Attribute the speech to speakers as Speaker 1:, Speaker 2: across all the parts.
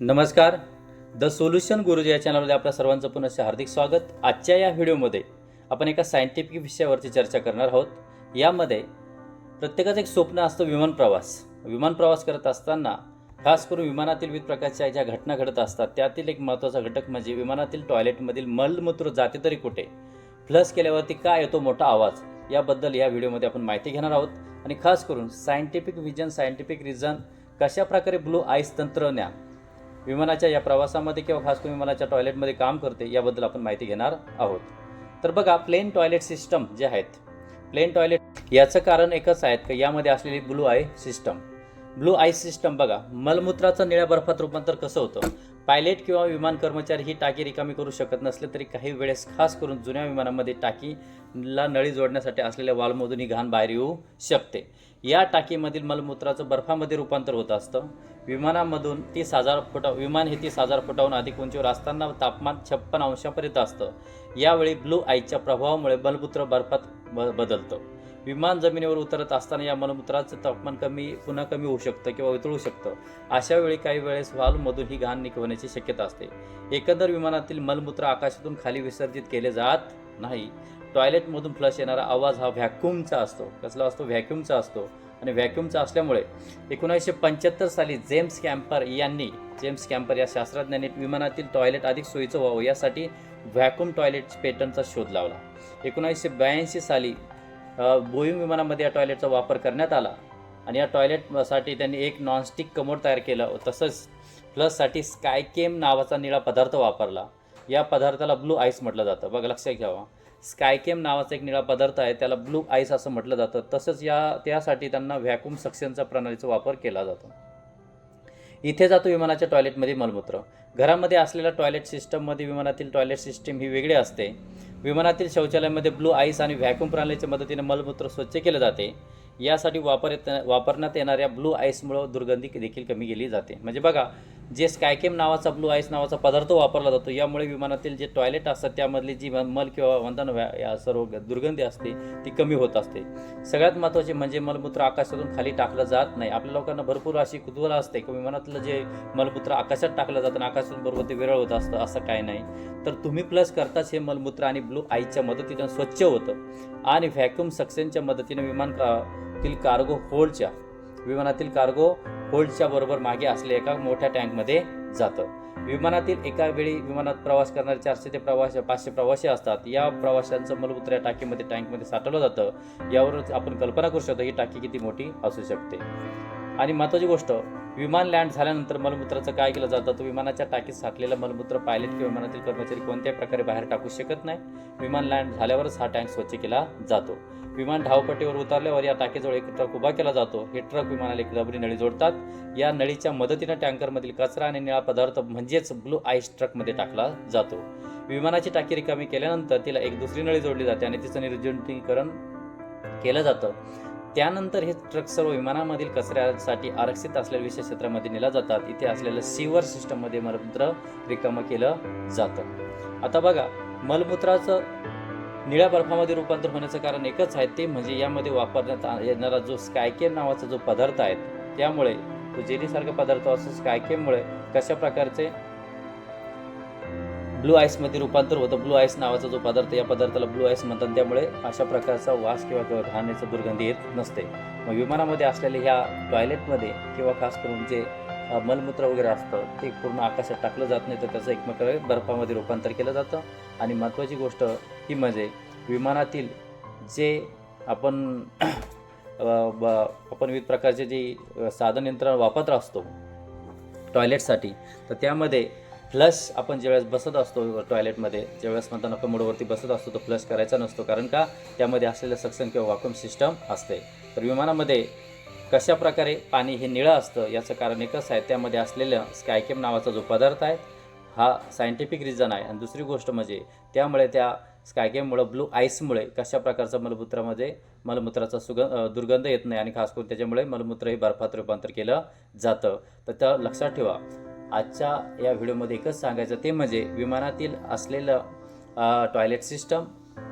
Speaker 1: नमस्कार. The solution गुरुजी या चॅनलमध्ये आपल्या सर्वांचं पुनश्च हार्दिक स्वागत. आजच्या या व्हिडिओमध्ये आपण एका सायंटिफिक विषयावरती चर्चा करणार आहोत. यामध्ये प्रत्येकाचं एक स्वप्न असतं विमान प्रवास. विमान प्रवास करत असताना खास करून विमानातील विविध प्रकारच्या ज्या घटना घडत असतात त्यातील एक महत्त्वाचा घटक म्हणजे विमानातील टॉयलेटमधील मलमूत्र जाते तरी कुठे? फ्लस केल्यावरती काय येतो मोठा आवाज? याबद्दल या व्हिडिओमध्ये आपण माहिती घेणार आहोत. आणि खास करून सायंटिफिक विजन सायंटिफिक रिझन कशा प्रकारे ब्लू आईस तंत्रज्ञान विमानाच्या या प्रवासामध्ये किंवा खास करून विमानाच्या टॉयलेटमध्ये काम करते याबद्दल आपण माहिती घेणार आहोत. तर बघा प्लेन टॉयलेट सिस्टम जे आहेत प्लेन टॉयलेट याचं कारण एकच आहे की? यामध्ये असलेली blue eye system. Blue eye system बघा मलमूत्राचं निळ्या बर्फात रूपांतर कसं होतं? पायलट किंवा विमान कर्मचारी ही टाकी रिकामी करू शकत नसले तरी काही वेळेस खास करून जुन्या विमानामध्ये टाकीला नळी जोडण्यासाठी असलेल्या वालमधून ही घाण बाहेर येऊ शकते. या टाकीमधील मलमूत्राचं बर्फामध्ये रूपांतर होत असतं. विमानामधून तीस हजार फुटा विमान हे तीस हजार फुटाहून अधिक उंचीवर असताना तापमान छप्पन अंशापर्यंत असतं. यावेळी ब्लू आईच्या प्रभावामुळे मलमूत्र बर्फात ब बदलतं. विमान जमिनीवर उतरत असताना या मलमूत्राचं तापमान कमी पुन्हा कमी होऊ शकतं किंवा वितळू शकतं. अशा वेळी काही वेळेस व्हॉल्वमधून ही घाण निघवण्याची शक्यता असते. एकंदर विमानातील मलमूत्र आकाशातून खाली विसर्जित केले जात नाही. टॉयलेटमधून फ्लश येणारा आवाज हा व्हॅक्यूमचा असतो. कसला असतो? व्हॅक्यूमचा असतो. आणि व्हॅक्यूमचा असल्यामुळे एकोणीसशे पंच्याहत्तर साली जेम्स कॅम्पर यांनी जेम्स कॅम्पर या शास्त्रज्ञांनी विमानातील टॉयलेट अधिक सोयीचं व्हावं यासाठी व्हॅक्यूम टॉयलेट पेटर्नचा शोध लावला. एकोणीसशे ब्याऐंशी साली बोईंग विमानामध्ये या टॉयलेटचा वापर करण्यात आला. आणि या टॉयलेटसाठी त्यांनी एक नॉनस्टिक कमोड तयार केलं. तसंच प्लससाठी स्कायकेम नावाचा निळा पदार्थ वापरला. या पदार्थाला ब्लू आईस म्हटलं जातं. बघा लक्षात घ्यावा. स्कायकेम नावाचा एक निळा पदार्थ आहे. त्याला ब्लू आईस असं म्हटलं जातं. तसंच या त्यासाठी त्यांना व्हॅक्यूम सक्शनचा प्रणालीचा वापर केला जातो. इथे जातो विमानाच्या टॉयलेटमध्ये मलमूत्र. घरामध्ये असलेल्या टॉयलेट सिस्टममध्ये विमानातील टॉयलेट सिस्टीम ही वेगळी असते. विमानातील शौचालयामध्ये ब्लू आईस आणि व्हॅक्यूम प्रणालीच्या मदतीने मलमूत्र स्वच्छ केले जाते. यासाठी वापर वापरण्यात येणाऱ्या ब्लू आईसमुळं दुर्गंधी देखील कमी केली जाते. म्हणजे बघा जे स्कायकेम नावाचा ब्लू आईस नावाचा पदार्थ वापरला जातो यामुळे विमानातील जे टॉयलेट असतात त्यामधली जी मल किंवा वंदन व्या- या सर्व दुर्गंधी असते ती कमी होत असते. सगळ्यात महत्त्वाचे म्हणजे मलमूत्र आकाशातून खाली टाकलं जात नाही. आपल्या लोकांना भरपूर अशी कुतूहल असते की विमानातलं जे मलमूत्र आकाशात टाकलं जातं आणि आकाशातून बरोबर ते विरळ होत असतं असं काय नाही. तर तुम्ही प्लस करताच हे मलमूत्र आणि ब्लू आईच्या मदतीनं स्वच्छ होतं. आणि व्हॅक्युम सक्सेनच्या मदतीने विमान का- तील कार्गो होल्डच्या विमानातील कार्गो होल्डच्या बरोबर मागे असलेल्या एका मोठ्या टँकमध्ये जातं. विमानातील एका वेळी विमानात प्रवास करणारे चारशे ते प्रवास पाचशे प्रवासी असतात. या प्रवाशांचं मलमूत्र या टाकीमध्ये टँकमध्ये साठवलं जातं. यावरच आपण कल्पना करू शकतो ही टाकी किती मोठी असू शकते. आणि महत्त्वाची गोष्ट विमान लँड झाल्यानंतर मलमूत्राचं काय केलं जातं? तर विमानाच्या टाकीत साठलेलं मलमूत्र पायलट किंवा विमानातील कर्मचारी कोणत्याही प्रकारे बाहेर टाकू शकत नाही. विमान लँड झाल्यावरच हा टँक स्वच्छ केला जातो. विमान धावपट्टीवर उतरल्यावर या टाकीजवळ एक ट्रक उभा केला जातो. हे ट्रक विमानाला एक रबरी नळी जोडतात. या नळीच्या मदतीनं टँकरमधील कचरा आणि निळा पदार्थ म्हणजेच ब्लू आईस ट्रकमध्ये टाकला जातो. विमानाची टाकी रिकामी केल्यानंतर तिला एक दुसरी नळी जोडली जाते आणि तिचं निर्जंतुकीकरण केलं जातं. त्यानंतर हे ट्रक सर्व विमानामधील कचऱ्यासाठी आरक्षित असलेल्या विशेष क्षेत्रामध्ये नेला जातात. इथे असलेलं सिवर सिस्टममध्ये मलमूत्र रिकामं केलं जातं. आता बघा मलमूत्राचं निळ्या बर्फामध्ये रूपांतर होण्याचं कारण एकच आहे ते म्हणजे यामध्ये वापरण्यात आ- येणारा जो स्कायकेम नावाचा जो पदार्थ आहे त्यामुळे तो जेलीसारखा पदार्थ असतो स्कायकेममुळे कशा प्रकारचे ब्लू आईसमध्ये रूपांतर होतं. ब्लू आईस नावाचा जो पदार्थ या पदार्थाला ब्लू आईस म्हणतात. त्यामुळे अशा प्रकारचा वास किंवा घाण्याचा दुर्गंधी येत नसते. मग विमानामध्ये असलेल्या ह्या टॉयलेटमध्ये किंवा खास करून जे मलमूत्र वगैरे असतं ते पूर्ण आकाशात टाकलं जात नाही तर त्याचं एकमेकांकडे बर्फामध्ये रूपांतर केलं जातं. आणि महत्त्वाची गोष्ट ही म्हणजे विमानातील जे आपण ब आपण विविध प्रकारचे जे साधन यंत्र वापरत असतो टॉयलेटसाठी तर त्यामध्ये फ्लश आपण ज्यावेळेस बसत असतो टॉयलेटमध्ये ज्यावेळेस म्हणताना मोडवरती बसत असतो तो फ्लश करायचा नसतो. कारण का? त्यामध्ये असलेलं सक्सन किंवा वाक्यूम सिस्टम असते. तर विमानामध्ये कशा प्रकारे पाणी हे निळं असतं याचं कारण एकच आहे. त्यामध्ये असलेलं स्कायकेम नावाचा जो पदार्थ आहे हा सायंटिफिक रिझन आहे. आणि दुसरी गोष्ट म्हणजे त्यामुळे त्या स्कायकेममुळं ब्लू आईसमुळे कशा प्रकारचा मलमूत्रामध्ये मलमूत्राचा सुगंध दुर्गंध येत नाही. आणि खास करून त्याच्यामुळे मलमूत्र हे बर्फात रूपांतर केलं जातं. तर त्या लक्षात ठेवा. आजच्या या व्हिडिओमध्ये एकच सांगायचं ते म्हणजे विमानातील असलेलं टॉयलेट सिस्टम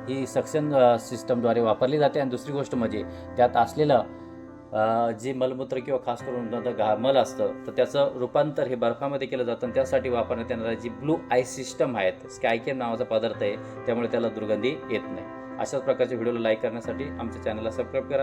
Speaker 1: ही सक्शन सिस्टमद्वारे वापरली जाते. आणि दुसरी गोष्ट म्हणजे त्यात असलेलं जे मलमूत्र किंवा खास करून घा मल असतं तर त्याचं रूपांतर हे बर्फामध्ये केलं जातं. आणि त्यासाठी वापरण्यात येणारा जी ब्लू आय सिस्टम आहेत स्कायकेम नावाचा पदार्थ आहे त्यामुळे त्याला दुर्गंधी येत नाही. अशाच प्रकारच्या व्हिडिओला लाईक करण्यासाठी आमच्या चॅनलला सबस्क्राईब करा.